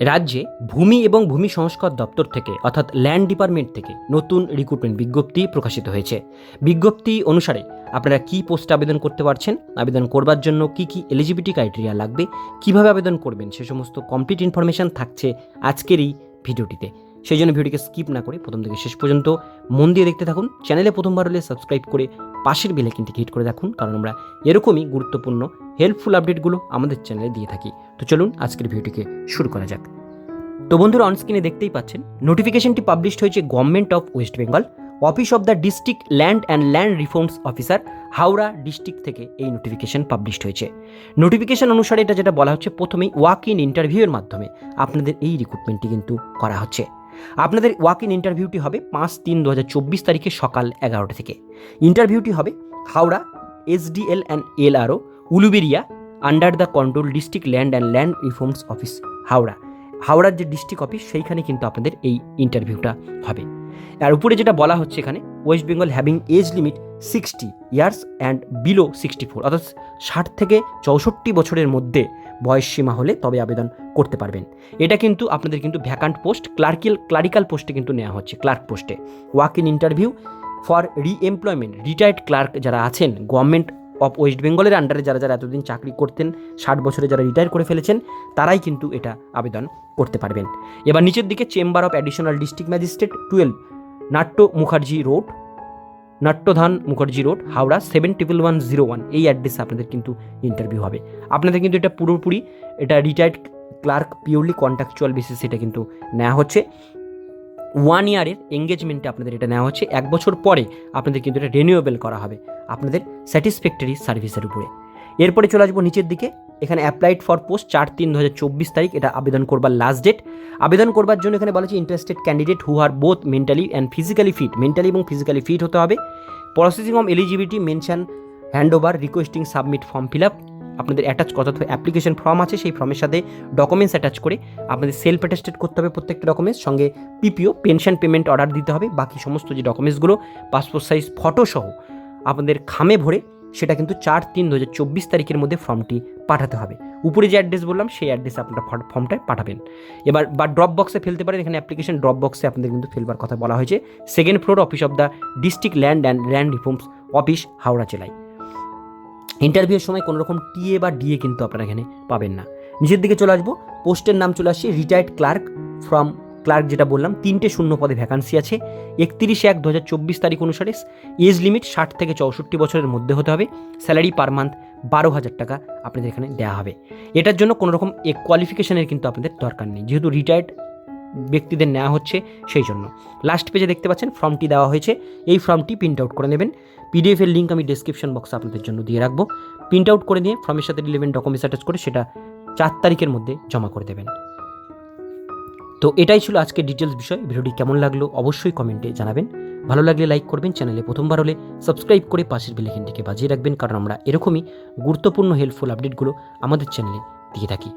রাজ্যে ভূমি এবং ভূমি সংস্কার দপ্তর থেকে, অর্থাৎ ল্যান্ড ডিপার্টমেন্ট থেকে, নতুন রিক্রুটমেন্ট বিজ্ঞপ্তি প্রকাশিত হয়েছে। বিজ্ঞপ্তি অনুসারে আপনারা কি পোস্টে আবেদন করতে পারছেন, আবেদন করবার জন্য কি কি এলিজিবিলিটি ক্রাইটেরিয়া লাগবে, কীভাবে আবেদন করবেন, সে সমস্ত কমপ্লিট ইনফরমেশান থাকছে আজকের এই ভিডিওটিতে। সেই জন্য ভিডিওটিকে স্কিপ না করে প্রথম থেকে শেষ পর্যন্ত মন দিয়ে দেখতে থাকুন। চ্যানেলে প্রথমবার হলে সাবস্ক্রাইব করে পাশের বেলাইকিনটিকে হিট করে রাখুন, কারণ আমরা এরকমই গুরুত্বপূর্ণ হেল্পফুল আপডেটগুলো আমাদের চ্যানেলে দিয়ে থাকি। তো চলুন আজকের ভিডিওটিকে শুরু করা যাক। তো বন্ধুরা অনস্ক্রিনে দেখতেই পাচ্ছেন নোটিফিকেশনটি পাবলিশড হয়েছে government of West Bengal office of the district land and land reforms officer Howrah district থেকে এই নোটিফিকেশন পাবলিশড হয়েছে। নোটিফিকেশন অনুসারে এটা যেটা বলা হচ্ছে, প্রথমেই ওয়াক ইন ইন্টারভিউয়ের মাধ্যমে আপনাদের এই রিক্রুটমেন্টটি কিন্তু করা হচ্ছে। আপনাদের ওয়াক ইন ইন্টারভিউটি হবে পাঁচ তিন দু তারিখে সকাল এগারোটা থেকে। ইন্টারভিউটি হবে Howrah, SDL and LRO, Uluberia under the control district land and land reforms office Howrah. হাওড়ার যে ডিস্ট্রিক্ট অফিস সেইখানে কিন্তু আপনাদের এই ইন্টারভিউটা হবে। আর উপরে যেটা বলা হচ্ছে এখানে West Bengal having age limit sixty years and below sixty four অর্থাৎ ষাট থেকে চৌষট্টি বছরের মধ্যে বয়স সীমা হলে তবে আবেদন করতে পারবেন। এটা কিন্তু আপনাদের কিন্তু ভ্যাকান্ট পোস্ট ক্লার্কিয়াল ক্লারিক্যাল পোস্টে কিন্তু নেওয়া হচ্ছে ক্লার্ক পোস্টে walk in interview for reemployment retired clerk যারা আছেন গভর্নমেন্ট অফ ওয়েস্ট বেঙ্গলের আন্ডারে যারা যারা এতদিন চাকরি করতেন, ষাট বছরে যারা রিটায়ার করে ফেলেছেন, তারাই কিন্তু এটা আবেদন করতে পারবেন। এবার নিচের দিকে chamber of additional district magistrate twelve Natya Mukherjee road নাট্যধান Mukherjee road, Howrah seven triple one zero one এই অ্যাড্রেসে আপনাদের কিন্তু ইন্টারভিউ হবে। আপনাদের কিন্তু এটা পুরোপুরি, এটা retired clerk purely contractual basis এটা কিন্তু নেওয়া হচ্ছে। ওয়ান ইয়ারের এঙ্গেজমেন্টে আপনাদের এটা নেওয়া হচ্ছে। এক বছর পরে আপনাদের কিন্তু এটা রিনিউয়েবল করা হবে। আপনাদের স্যাটিসফ্যাক্টরি সার্ভিসের উপরে। এরপরে চলে আসব নিচের দিকে। এখানে অ্যাপ্লাইড ফর পোস্ট চার তিন দু তারিখ এটা আবেদন করবার লাস্ট ডেট আবেদন করবার জন্য এখানে বলা interested candidate who are both mentally and physically fit mentally এবং ফিজিক্যালি ফিট হতে হবে। Processing of eligibility mention hand over requesting submit form fill up আপনাদের অ্যাটাচ অর্থাৎ অ্যাপ্লিকেশন ফর্ম আছে সেই ফর্মের সাথে ডকুমেন্টস অ্যাটাচ করে আপনাদের সেলফ অ্যাটেস্টেড করতে হবে প্রত্যেকটা ডকুমেন্টস সঙ্গে পিপিও পেনশন পেমেন্ট অর্ডার দিতে হবে। বাকি সমস্ত যে ডকুমেন্টসগুলো পাসপোর্ট সাইজ ফটো সহ আপনাদের খামে ভরে সেটা কিন্তু চার তিন দু হাজার চব্বিশ তারিখের মধ্যে ফর্মটি পাঠাতে হবে। উপরে যে অ্যাড্রেস বললাম, সেই অ্যাড্রেসে আপনারা ফর্মটায় পাঠাবেন। এবার বা ড্রপ বক্সে ফেলতে পারেন, এখানে অ্যাপ্লিকেশন ড্রপ বক্সে আপনাদের কিন্তু ফেলবার কথা বলা হয়েছে। Second floor office of the district land and land reforms office Howrah জেলায়। ইন্টারভিউয়ের সময় কোনো রকম টিএ বা ডিএ কিন্তু আপনারা এখানে পাবেন না। নিজের দিকে চলে আসব। পোস্টের নাম চলে আসছে রিটায়ার্ড ক্লার্ক ফ্রম ক্লার্ক যেটা বললাম, তিনটে শূন্য পদে ভ্যাকান্সি আছে। একত্রিশে এক দু হাজার চব্বিশ তারিখ অনুসারে এজ লিমিট ষাট থেকে চৌষট্টি বছরের মধ্যে হতে হবে। স্যালারি পার মান্থ বারো হাজার টাকা আপনাদের এখানে দেওয়া হবে। এটার জন্য কোনো রকম এ কোয়ালিফিকেশনের কিন্তু আপনাদের দরকার নেই। যেহেতু রিটায়ার্ড ব্যক্তিদের নেওয়া হচ্ছে সেই জন্য। লাস্ট পেজে দেখতে পাচ্ছেন ফর্মটি দেওয়া হয়েছে। এই ফর্মটি প্রিন্ট আউট করে নেবেন। পিডিএফের লিঙ্ক আমি ডিসক্রিপশন বক্সে আপনাদের জন্য দিয়ে রাখব। প্রিন্ট আউট করে নিয়ে ফর্মের সাথে রিলেভেন্ট ডকুমেন্টস অ্যাটাচ করে সেটা চার তারিখের মধ্যে জমা করে দেবেন। তো এটাই ছিল আজকের ডিটেলস বিষয়। ভিডিওটি কেমন লাগল অবশ্যই কমেন্টে জানাবেন। ভালো লাগলে লাইক করবেন চ্যানেলে প্রথমবার হলে সাবস্ক্রাইব করে পাশের বেলেখানটিকে বাজিয়ে রাখবেন, কারণ আমরা এরকমই গুরুত্বপূর্ণ হেল্পফুল আপডেটগুলো আমাদের চ্যানেলে দিয়ে থাকি।